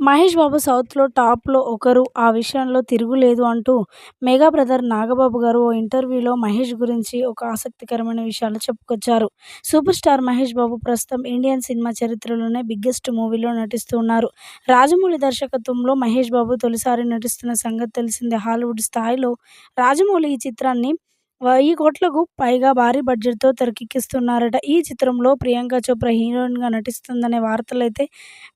మహేష్ బాబు సౌత్‌లో టాప్‌లో ఒకరు. ఆ విషయంలో తిరుగులేదు అంటూ మెగా బ్రదర్ నాగబాబు గారు ఓ ఇంటర్వ్యూలో మహేష్ గురించి ఒక ఆసక్తికరమైన విషయాలు చెప్పుకొచ్చారు. సూపర్ స్టార్ మహేష్ బాబు ప్రస్తుతం ఇండియన్ సినిమా చరిత్రలోనే బిగ్గెస్ట్ మూవీలో నటిస్తూ ఉన్నారు. రాజమౌళి దర్శకత్వంలో మహేష్ బాబు తొలిసారి నటిస్తున్న సంగతి తెలిసిందే. హాలీవుడ్ స్థాయిలో రాజమౌళి ఈ చిత్రాన్ని వెయ్యి కోట్లకు పైగా భారీ బడ్జెట్‌తో తెరకెక్కిస్తున్నారట. ఈ చిత్రంలో ప్రియాంక చోప్రా హీరోయిన్‌గా నటిస్తుందనే వార్తలైతే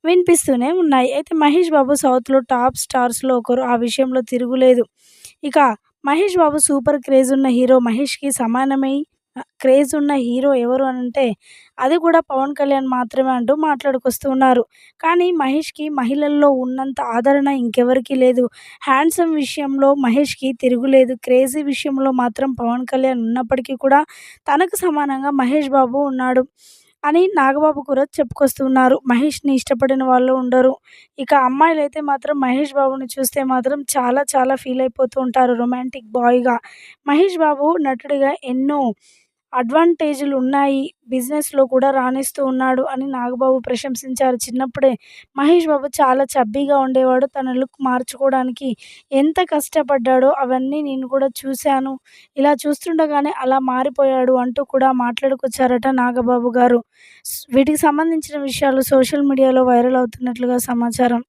వినిపిస్తూనే ఉన్నాయి. అయితే మహేష్ బాబు సౌత్‌లో టాప్ స్టార్స్‌లో ఒకరు. ఆ విషయంలో తిరుగులేదు. ఇక మహేష్ బాబు సూపర్ క్రేజ్ ఉన్న హీరో. మహేష్‌కి సమానమై క్రేజ్ ఉన్న హీరో ఎవరు అంటే అది కూడా పవన్ కళ్యాణ్ మాత్రమే అంటూ మాట్లాడుకొస్తున్నారు. కానీ మహేష్‌కి మహిళల్లో ఉన్నంత ఆదరణ ఇంకెవరికీ లేదు. హ్యాండ్సమ్ విషయంలో మహేష్‌కి తిరుగులేదు. క్రేజీ విషయంలో మాత్రం పవన్ కళ్యాణ్ ఉన్నప్పటికీ కూడా తనకు సమానంగా మహేష్ బాబు ఉన్నాడు అని నాగబాబు కూడా చెప్పుకొస్తున్నారు. మహేష్‌ని ఇష్టపడిన వాళ్ళు ఉండరు. ఇక అమ్మాయిలైతే మాత్రం మహేష్ బాబుని చూస్తే మాత్రం చాలా చాలా ఫీల్ అయిపోతూ ఉంటారు. రొమాంటిక్ బాయ్‌గా మహేష్ బాబు నటుడిగా ఎన్నో అడ్వాంటేజ్‌లు ఉన్నాయి. బిజినెస్‌లో కూడా రాణిస్తూ ఉన్నాడు అని నాగబాబు ప్రశంసించారు. చిన్నప్పుడే మహేష్ బాబు చాలా చబ్బీగా ఉండేవాడు. తన లుక్ మార్చుకోవడానికి ఎంత కష్టపడ్డాడో అవన్నీ నేను కూడా చూశాను. ఇలా చూస్తుండగానే అలా మారిపోయాడు అంటూ కూడా మాట్లాడుకొచ్చారట నాగబాబు గారు. వీటికి సంబంధించిన విషయాలు సోషల్ మీడియాలో వైరల్ అవుతున్నట్లుగా సమాచారం.